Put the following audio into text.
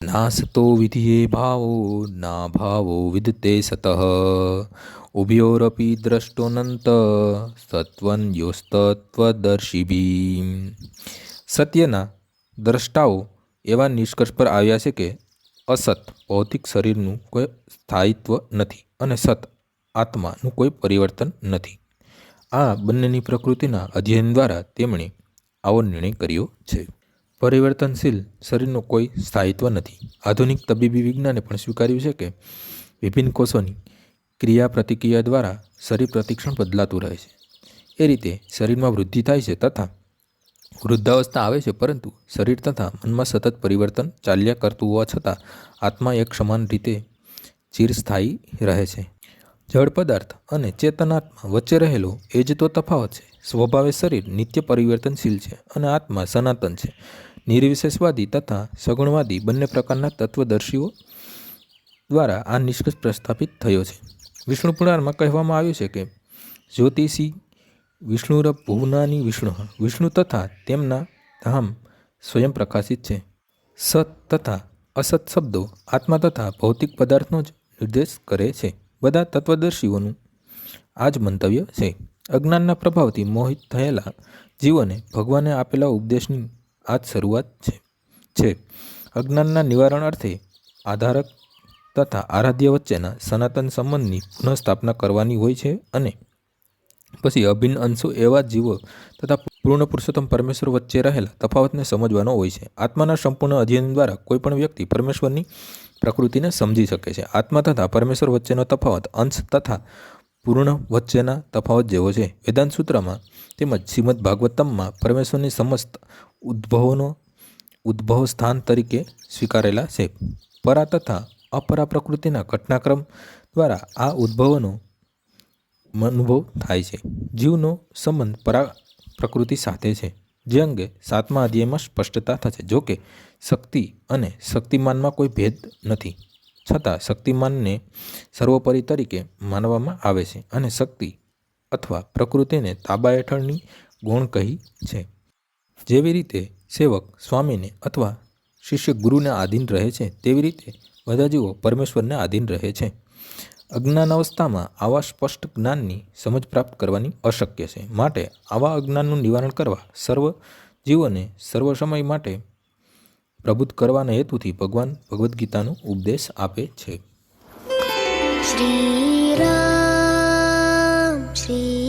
નાસતો વિધિયે ભાવો ના ભાવો વિદતે સતઃ ઉભયોરપી દ્રષ્ટોનંત સત્વન યોસ્તત્વદર્શિભી સત્યના દ્રષ્ટાઓ એવા નિષ્કર્ષ પર આવ્યા છે કે અસત ભૌતિક શરીરનું કોઈ સ્થાયિત્વ નથી અને સત આત્માનું કોઈ પરિવર્તન નથી આ બંનેની પ્રકૃતિના અધ્યયન દ્વારા તેમણે આવો નિર્ણય કર્યો છે. પરિવર્તનશીલ શરીરનું કોઈ સ્થાયિત્વ નથી. આધુનિક તબીબી વિજ્ઞાને પણ સ્વીકાર્યું છે કે વિભિન્ન કોષોની ક્રિયા પ્રતિક્રિયા દ્વારા શરીર પ્રતિક્ષણ બદલાતું રહે છે. એ રીતે શરીરમાં વૃદ્ધિ થાય છે તથા વૃદ્ધાવસ્થા આવે છે, પરંતુ શરીર તથા મનમાં સતત પરિવર્તન ચાલ્યા કરતું હોવા છતાં આત્મા એક સમાન રીતે ચિરસ્થાયી રહે છે. જળ પદાર્થ અને ચેતનાત્મા વચ્ચે રહેલો એ જ તો તફાવત છે. સ્વભાવે શરીર નિત્ય પરિવર્તનશીલ છે અને આત્મા સનાતન છે. નિર્વિશેષવાદી તથા સગુણવાદી બંને પ્રકારના તત્વદર્શીઓ દ્વારા આ નિષ્કર્ષ પ્રસ્થાપિત થયો છે. વિષ્ણુ પુરાણમાં કહેવામાં આવ્યું છે કે, જ્યોતિષી વિષ્ણુર ભુવનાની વિષ્ણુ વિષ્ણુ તથા તેમના ધામ સ્વયં પ્રકાશિત છે. સત તથા અસત શબ્દો આત્મા તથા ભૌતિક પદાર્થનો જ નિર્દેશ કરે છે. બધા તત્વદર્શીઓનું આ જ મંતવ્ય છે. અજ્ઞાનના પ્રભાવથી મોહિત થયેલા જીવોને ભગવાને આપેલા ઉપદેશની આ જ શરૂઆત છે. છે. અજ્ઞાનના નિવારણ અર્થે આધારક તથા આરાધ્ય વચ્ચેના સનાતન સંબંધની પુનઃસ્થાપના કરવાની હોય છે અને પછી અભિન્ન અંશો એવા જીવો તથા પૂર્ણ પુરુષોત્તમ પરમેશ્વર વચ્ચે રહેલા તફાવતને સમજવાનો હોય છે. આત્માના સંપૂર્ણ અધ્યયન દ્વારા કોઈપણ વ્યક્તિ પરમેશ્વરની પ્રકૃતિને સમજી શકે છે. આત્મા તથા પરમેશ્વર વચ્ચેનો તફાવત, અંશ તથા પૂર્ણ વચ્ચેના તફાવત જેવો છે. વેદાંત સૂત્રમાં તેમજ શ્રીમદ ભાગવતમમાં પરમેશ્વરની સમસ્ત ઉદ્ભવોનો ઉદ્ભવ સ્થાન તરીકે સ્વીકારેલા છે. પરા તથા અપરા પ્રકૃતિના ઘટનાક્રમ દ્વારા આ ઉદ્ભવોનો અનુભવ થાય છે. જીવનો સંબંધ પરા પ્રકૃતિ સાથે છે. જે અંગે સાતમા અધ્યાયમાં સ્પષ્ટતા થશે. જોકે શક્તિ અને શક્તિમાનમાં કોઈ ભેદ નથી. છતાં, શક્તિમાનને સર્વોપરી તરીકે માનવામાં આવે છે અને શક્તિ અથવા પ્રકૃતિને તાબા હેઠળની ગુણ કહી છે. જેવી રીતે સેવક સ્વામીને અથવા શિષ્ય ગુરુને આધીન રહે છે, તેવી રીતે બધા જીવો પરમેશ્વરને આધીન રહે છે. અજ્ઞાન અવસ્થામાં આવા સ્પષ્ટ જ્ઞાનની સમજ પ્રાપ્ત કરવાની અશક્ય છે. માટે આવા અજ્ઞાનનું નિવારણ કરવા સર્વ જીવોને સર્વ સમય માટે પ્રબુદ્ધ કરવાના હેતુથી ભગવાન ભગવદ્ ગીતાનો ઉપદેશ આપે છે. શ્રી શ્રી